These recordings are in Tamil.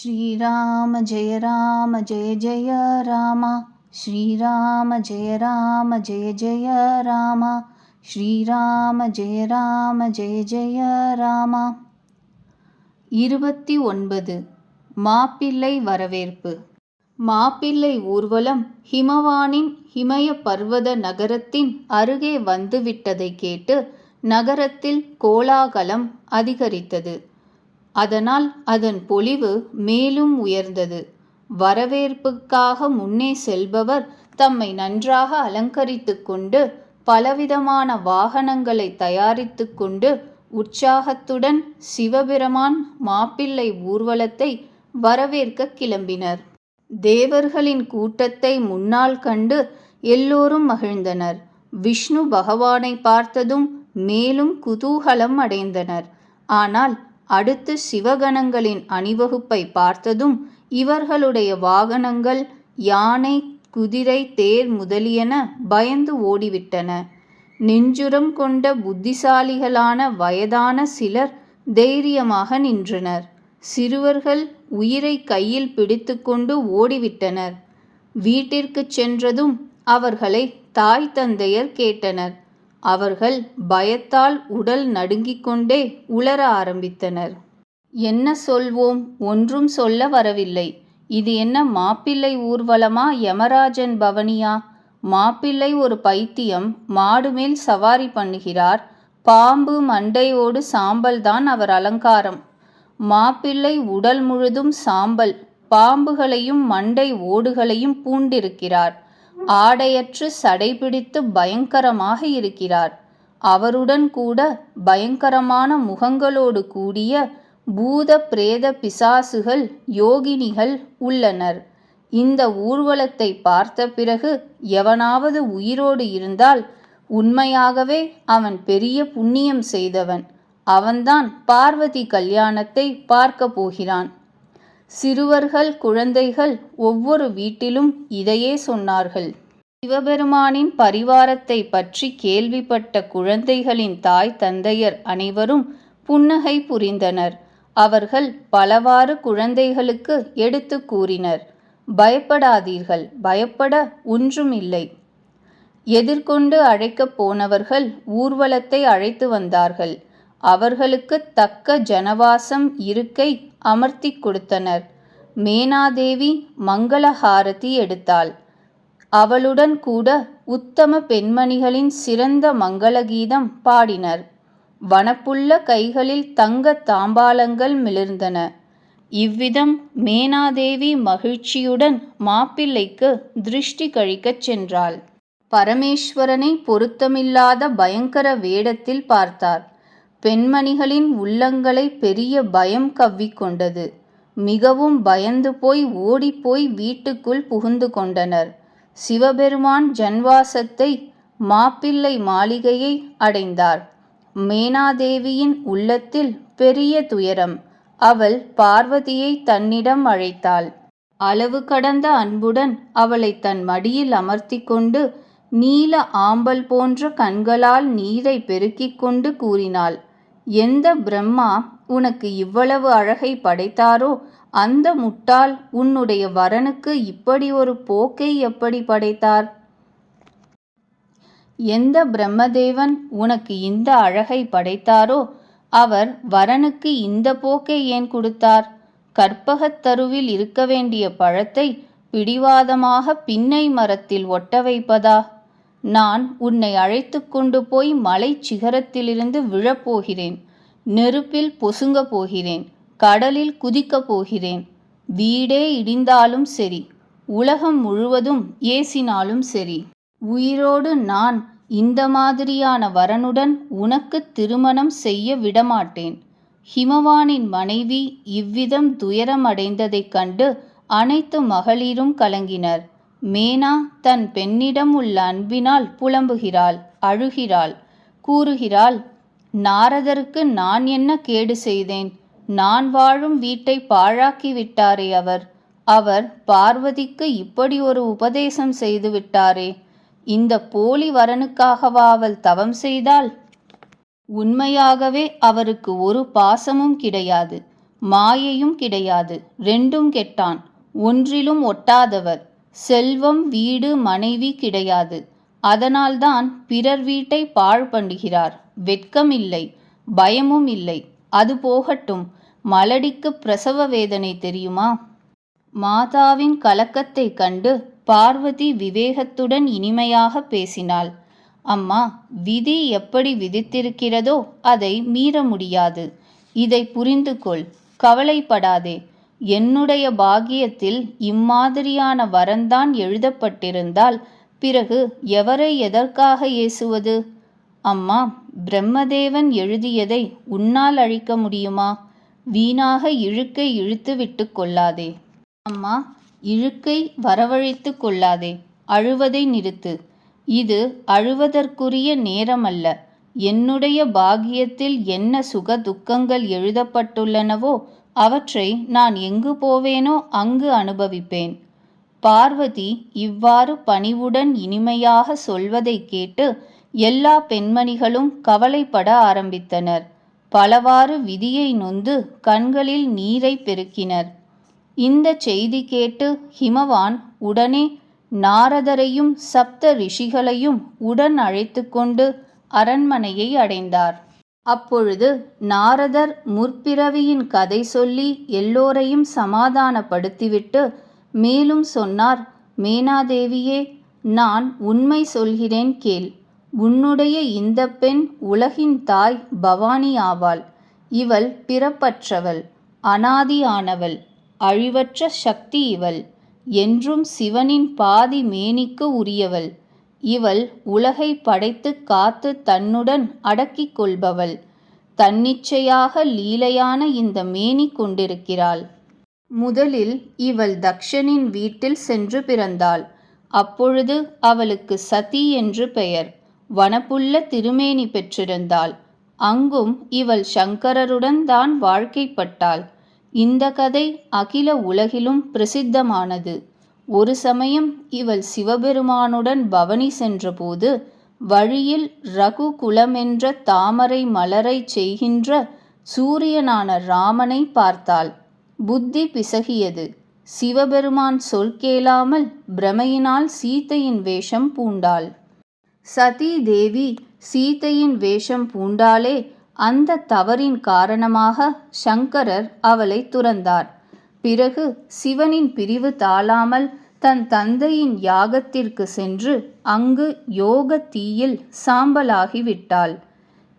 श्रीराम जय राम जय जय राम श्रीराम जय राम जय जय राम ஸ்ரீராம ஜெய ராம ஜெய ஜெய ராமா இருபத்தி ஒன்பது மாப்பிள்ளை வரவேற்பு மாப்பிள்ளை ஊர்வலம் ஹிமவானின் ஹிமய பர்வத நகரத்தின் அருகே வந்துவிட்டதை கேட்டு நகரத்தில் கோலாகலம் அதிகரித்தது அதனால் அதன் பொலிவு மேலும் உயர்ந்தது. வரவேற்புக்காக முன்னே செல்பவர் தம்மை நன்றாக அலங்கரித்து கொண்டு பலவிதமான வாகனங்களை தயாரித்து கொண்டு உற்சாகத்துடன் சிவபெருமான் மாப்பிள்ளை ஊர்வலத்தை வரவேற்க கிளம்பினர். தேவர்களின் கூட்டத்தை முன்னால் கண்டு எல்லோரும் மகிழ்ந்தனர். விஷ்ணு பகவானை பார்த்ததும் மேலும் குதூகலம் அடைந்தனர். ஆனால் அடுத்து சிவகணங்களின் அணிவகுப்பை பார்த்ததும் இவர்களுடைய வாகனங்கள் யானை குதிரை தேர் முதலியன பயந்து ஓடிவிட்டன. நெஞ்சுரம் கொண்ட புத்திசாலிகளான வயதான சிலர் தைரியமாக நின்றனர். சிறுவர்கள் உயிரை கையில் பிடித்துக்கொண்டு ஓடிவிட்டனர். வீட்டிற்குச் சென்றதும் அவர்களை தாய் தந்தையர் கேட்டனர். அவர்கள் பயத்தால் உடல் நடுங்கிக் கொண்டே உளர ஆரம்பித்தனர். என்ன சொல்வோம்? ஒன்றும் சொல்ல வரவில்லை. இது என்ன மாப்பிள்ளை ஊர்வலமா யமராஜன் பவனியா? மாப்பிள்ளை ஒரு பைத்தியம் மாடு மேல் சவாரி பண்ணுகிறார். பாம்பு மண்டையோடு சாம்பல் தான் அவர் அலங்காரம். மாப்பிள்ளை உடல் முழுதும் சாம்பல் பாம்புகளையும் மண்டை ஓடுகளையும் பூண்டிருக்கிறார். ஆடையற்று சடைபிடித்து பயங்கரமாக இருக்கிறார். அவருடன் கூட பயங்கரமான முகங்களோடு கூடிய பூத பிரேத பிசாசுகள் யோகினிகள் உள்ளனர். இந்த ஊர்வலத்தை பார்த்த பிறகு எவனாவது உயிரோடு இருந்தால் உண்மையாகவே அவன் பெரிய புண்ணியம் செய்தவன். அவன்தான் பார்வதி கல்யாணத்தை பார்க்க போகிறான். சிறுவர்கள் குழந்தைகள் ஒவ்வொரு வீட்டிலும் இதையே சொன்னார்கள். சிவபெருமானின் பரிவாரத்தை பற்றி கேள்விப்பட்ட குழந்தைகளின் தாய் தந்தையர் அனைவரும் புன்னகை புரிந்தனர். அவர்கள் பலவாறு குழந்தைகளுக்கு எடுத்து கூறினர். பயப்படாதீர்கள் பயப்பட ஒன்றுமில்லை. எதிர்கொண்டு அழைக்கப் போனவர்கள் ஊர்வலத்தை அழைத்து வந்தார்கள். அவர்களுக்கு தக்க ஜனவாசம் இருக்கை அமர்த்தி கொடுத்தனர். மேனாதேவி மங்களஹாரதி எடுத்தாள். அவளுடன் கூட உத்தம பெண்மணிகளின் சிறந்த மங்களகீதம் பாடினர். வனப்புள்ள கைகளில் தங்க தாம்பாலங்கள் மிளிர்ந்தன. இவ்விதம் மேனாதேவி மகிழ்ச்சியுடன் மாப்பிள்ளைக்கு திருஷ்டி கழிக்கச் சென்றாள். பரமேஸ்வரனை பொருத்தமில்லாத பயங்கர வேடத்தில் பார்த்தார். பெண்மணிகளின் உள்ளங்களை பெரிய பயம் கவ்விக்கொண்டது மிகவும் பயந்து போய் ஓடிப்போய் வீட்டுக்குள் புகுந்து கொண்டனர். சிவபெருமான் ஜன்வாசத்தை மாப்பிள்ளை மாளிகையை அடைந்தார். மேனாதேவியின் உள்ளத்தில் பெரிய துயரம். அவள் பார்வதியை தன்னிடம் அழைத்தாள். அளவு கடந்த அன்புடன் அவளை தன் மடியில் அமர்த்தி கொண்டு நீல ஆம்பல் போன்ற கண்களால் நீரை பெருக்கிக் கொண்டு கூறினாள். எந்த பிரம்மா உனக்கு இவ்வளவு அழகை படைத்தாரோ அந்த முட்டாள் உன்னுடைய வரனுக்கு இப்படி ஒரு போக்கை எப்படி படைத்தார்? எந்த பிரம்மதேவன் உனக்கு இந்த அழகை படைத்தாரோ அவர் வரனுக்கு இந்த போக்கை ஏன் கொடுத்தார்? கற்பகத் தருவில் இருக்க வேண்டிய பழத்தை பிடிவாதமாக பின்னை மரத்தில் ஒட்ட வைப்பதா? நான் உன்னை அழைத்து கொண்டு போய் மலை சிகரத்திலிருந்து விழப்போகிறேன் நெருப்பில் பொசுங்க போகிறேன். கடலில் குதிக்கப் போகிறேன். வீடே இடிந்தாலும் சரி உலகம் முழுவதும் ஏசினாலும் சரி. உயிரோடு நான் இந்த மாதிரியான வரனுடன் உனக்கு திருமணம் செய்ய விடமாட்டேன். ஹிமவானின் மனைவி இவ்விதம் துயரம் அடைந்ததைக் கண்டு அனைத்து மகளிரும் கலங்கினர். மேனா தன் பெண்ணிடம் உள்ள அன்பினால் புலம்புகிறாள் அழுகிறாள் கூறுகிறாள் நாரதருக்கு நான் என்ன கேடு செய்தேன்? நான் வாழும் வீட்டை பாழாக்கி விட்டாரே அவர். அவர் பார்வதிக்கு இப்படி ஒரு உபதேசம் செய்து விட்டாரே. இந்த போலி வரனுக்காகவா அவள் தவம் செய்தாள்? உண்மையாகவே அவருக்கு ஒரு பாசமும் கிடையாது மாயையும் கிடையாது ரெண்டும் கெட்டான். ஒன்றிலும் ஒட்டாதவர் செல்வம் வீடு மனைவி கிடையாது. அதனால்தான் பிறர் வீட்டை பாழ் பண்ணுகிறார் வெட்கம் இல்லை பயமும் இல்லை. அது போகட்டும். மலடிக்கு பிரசவ வேதனை தெரியுமா? மாதாவின் கலக்கத்தை கண்டு பார்வதி விவேகத்துடன் இனிமையாக பேசினாள். அம்மா விதி எப்படி விதித்திருக்கிறதோ அதை மீற முடியாது. இதை புரிந்து கொள். கவலைப்படாதே. என்னுடைய பாகியத்தில் இம்மாதிரியான வரந்தான் எழுதப்பட்டிருந்தால் பிறகு எவரை எதற்காக ஏசுவது? அம்மா பிரம்மதேவன் எழுதியதை உன்னால் அழிக்க முடியுமா? வீணாக இழுக்கை இழுத்து விட்டு கொள்ளாதே. அம்மா இழுக்கை வரவழைத்து கொள்ளாதே. அழுவதை நிறுத்து. இது அழுவதற்குரிய நேரமல்ல. என்னுடைய பாகியத்தில் என்ன சுக துக்கங்கள் எழுதப்பட்டுள்ளனவோ அவற்றை நான் எங்கு போவேனோ அங்கு அனுபவிப்பேன். பார்வதி இவ்வாறு பணிவுடன் இனிமையாக சொல்வதை கேட்டு எல்லா பெண்மணிகளும் கவலைப்பட ஆரம்பித்தனர். பலவாறு விதியை நொந்து கண்களில் நீரை பெருக்கினர். இந்த செய்தி கேட்டு ஹிமவான் உடனே நாரதரையும் சப்த ரிஷிகளையும் உடன் அழைத்து கொண்டு அரண்மனையை அடைந்தார். அப்பொழுது நாரதர் முற்பிறவியின் கதை சொல்லி எல்லோரையும் சமாதானப்படுத்திவிட்டு மேலும் சொன்னார் மேனாதேவியே நான் உண்மை சொல்கிறேன் கேள். உன்னுடைய இந்த பெண் உலகின் தாய் பவானி ஆவாள் இவள் பிறப்பற்றவள் அனாதியானவள் அழிவற்ற சக்தி இவள் என்றும் சிவனின் பாதி மேனிக்கு உரியவள். இவள் உலகை படைத்து காத்து தன்னுடன் அடக்கிக் கொள்பவள். தன்னிச்சையாக லீலையான இந்த மேனி கொண்டிருக்கிறாள். முதலில் இவள் தக்ஷனின் வீட்டில் சென்று பிறந்தாள். அப்பொழுது அவளுக்கு சதி என்று பெயர். வனப்புள்ள திருமேனி பெற்றிருந்தாள். அங்கும் இவள் சங்கரருடன் தான் வாழ்க்கைப்பட்டாள். இந்த கதை அகில உலகிலும் பிரசித்தமானது. ஒரு சமயம் இவள் சிவபெருமானுடன் பவனி சென்றபோது வழியில் ரகு குலமென்ற தாமரை மலரைச் செய்கின்ற சூரியனான ராமனை பார்த்தாள். புத்தி பிசகியது. சிவபெருமான் சொல் கேளாமல் பிரமையினால் சீத்தையின் வேஷம் பூண்டாள். சதி தேவி சீதையின் வேஷம் பூண்டாலே அந்த தவறின் காரணமாக சங்கரர் அவளை துறந்தார். பிறகு சிவனின் பிரிவு தாழாமல் தன் தந்தையின் யாகத்திற்கு சென்று அங்கு யோக தீயில் சாம்பலாகிவிட்டாள்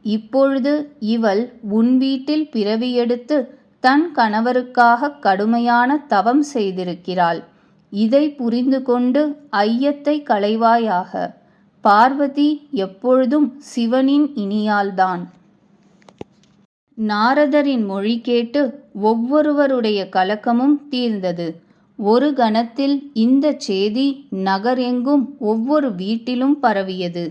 இப்பொழுது இவள் உன் வீட்டில் பிறவியெடுத்து தன் கணவருக்காக கடுமையான தவம் செய்திருக்கிறாள். இதை புரிந்து கொண்டு ஐயத்தை களைவாயாக பார்வதி எப்பொழுதும் சிவனின் இனியால்தான் நாரதரின் மொழி கேட்டு ஒவ்வொருவருடைய கலக்கமும் தீர்ந்தது. ஒரு கணத்தில் இந்த செய்தி நகரெங்கும் ஒவ்வொரு வீட்டிலும் பரவியது.